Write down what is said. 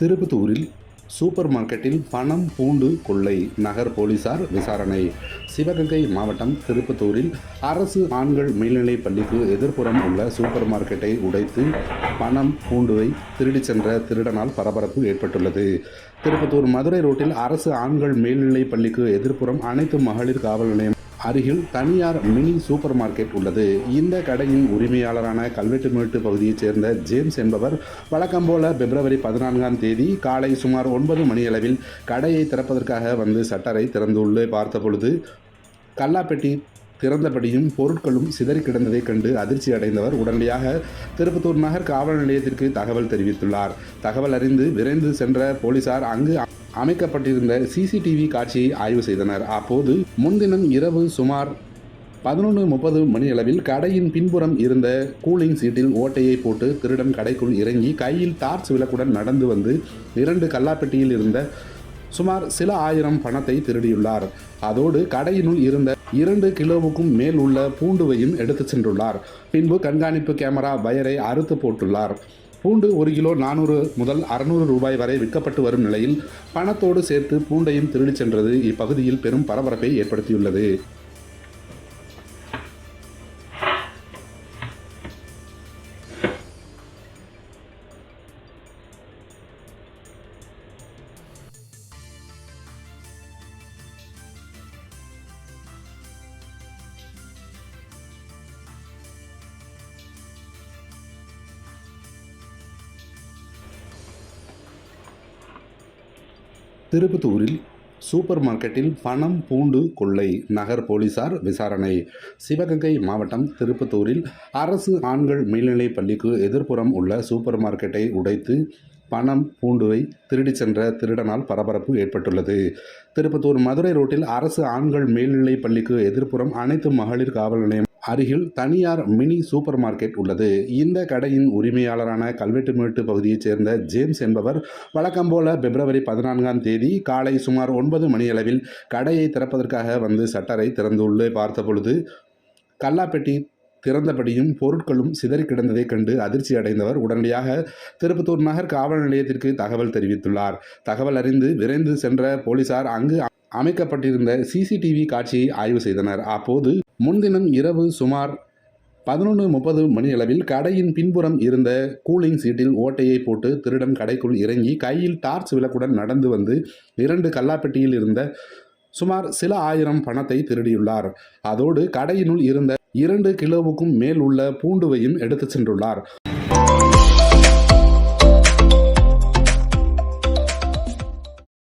திருப்பத்தூரில் சூப்பர் மார்க்கெட்டில் பணம் பூண்டு கொள்ளை நகர் போலீசார் விசாரணை. சிவகங்கை மாவட்டம் திருப்பத்தூரில் அரசு ஆண்கள் மேல்நிலைப் பள்ளிக்கு எதிர்ப்புறம் உள்ள சூப்பர் மார்க்கெட்டை உடைத்து பணம் பூண்டுவை திருடிச் சென்ற திருடனால் பரபரப்பு ஏற்பட்டுள்ளது. திருப்பத்தூர் மதுரை ரோட்டில் அரசு ஆண்கள் மேல்நிலைப் பள்ளிக்கு எதிர்ப்புறம் அனைத்து மகளிர் காவல் நிலையம் அருகில் தனியார் மினி சூப்பர் மார்க்கெட் உள்ளது. இந்த கடையின் உரிமையாளரான கல்வெட்டு மேட்டு பகுதியைச் சேர்ந்த ஜேம்ஸ் என்பவர் வழக்கம் போல பிப்ரவரி பதினான்காம் தேதி காலை சுமார் ஒன்பது மணியளவில் கடையை திறப்பதற்காக வந்து சட்டரை திறந்துள்ளே பார்த்தபொழுது கல்லாப்பெட்டி திறந்தபடியும் பொருட்களும் சிதறி கிடந்ததைக் கண்டு அதிர்ச்சி அடைந்தவர் உடனடியாக திருப்பத்தூர் நகர் காவல் நிலையத்திற்கு தகவல் தெரிவித்துள்ளார். தகவல் அறிந்து விரைந்து சென்ற போலீசார் அங்கு அமைக்கப்பட்டிருந்த சிசிடிவி காட்சியை ஆய்வு செய்தனர். அப்போது முன்தினம் இரவு சுமார் பதினொன்று முப்பது மணியளவில் கடையின் பின்புறம் இருந்த கூலிங் சீட்டில் ஓட்டையை போட்டு திருடன் கடைக்குள் இறங்கி கையில் டார்ச் விளக்குடன் நடந்து வந்து இரண்டு கல்லாப்பெட்டியில் இருந்த சுமார் சில ஆயிரம் பணத்தை திருடியுள்ளார். அதோடு கடையினுள் இருந்த இரண்டு கிலோவுக்கும் மேல் உள்ள பூண்டுவையும் எடுத்துச் சென்றுள்ளார். பின்பு கண்காணிப்பு கேமரா வயரை அறுத்து போட்டுள்ளார். பூண்டு ஒரு கிலோ நானூறு முதல் அறுநூறு ரூபாய் வரை விற்கப்பட்டு வரும் நிலையில் பணத்தோடு சேர்த்து பூண்டையும் திருடிச் சென்றது இப்பகுதியில் பெரும் பரபரப்பை ஏற்படுத்தியுள்ளது. திருப்பத்தூரில் சூப்பர் மார்க்கெட்டில் பணம் பூண்டு கொள்ளை நகர் போலீசார் விசாரணை. சிவகங்கை மாவட்டம் திருப்பத்தூரில் அரசு ஆண்கள் மேல்நிலைப் பள்ளிக்கு எதிர்ப்புறம் உள்ள சூப்பர் மார்க்கெட்டை உடைத்து பணம் பூண்டுவை திருடிச் சென்ற திருடனால் பரபரப்பு ஏற்பட்டுள்ளது. திருப்பத்தூர் மதுரை ரோட்டில் அரசு ஆண்கள் மேல்நிலைப் பள்ளிக்கு எதிர்ப்புறம் அனைத்து மகளிர் காவல் நிலையம் அருகில் தனியார் மினி சூப்பர் மார்க்கெட் உள்ளது. இந்த கடையின் உரிமையாளரான கல்வெட்டுமேட்டு பகுதியைச் சேர்ந்த ஜேம்ஸ் என்பவர் வழக்கம் போல பிப்ரவரி பதினான்காம் தேதி காலை சுமார் ஒன்பது மணியளவில் கடையை திறப்பதற்காக வந்து சட்டரை திறந்து உள்ளே பார்த்தபொழுது கல்லாப்பெட்டி திறந்தபடியும் பொருட்களும் சிதறி கிடந்ததைக் கண்டு அதிர்ச்சி அடைந்தவர் உடனடியாக திருப்பத்தூர் நகர் காவல் நிலையத்திற்கு தகவல் தெரிவித்துள்ளார். தகவல் அறிந்து விரைந்து சென்ற போலீசார் அங்கு அமைக்கப்பட்டிருந்த சிசிடிவி காட்சியை ஆய்வு செய்தனர். அப்போது முன்தினம் இரவு சுமார் பதினொன்று முப்பது மணியளவில் கடையின் பின்புறம் இருந்த கூலிங் சீட்டில் ஓட்டையை போட்டு திருடன் கடைக்குள் இறங்கி கையில் டார்ச் விளக்குடன் நடந்து வந்து இரண்டு கல்லாப்பெட்டியில் இருந்த சுமார் சில ஆயிரம் பணத்தை திருடியுள்ளார். அதோடு கடையினுள் இருந்த இரண்டு கிலோவுக்கும் மேல் உள்ள பூண்டுவையும் எடுத்துச் சென்றுள்ளார்.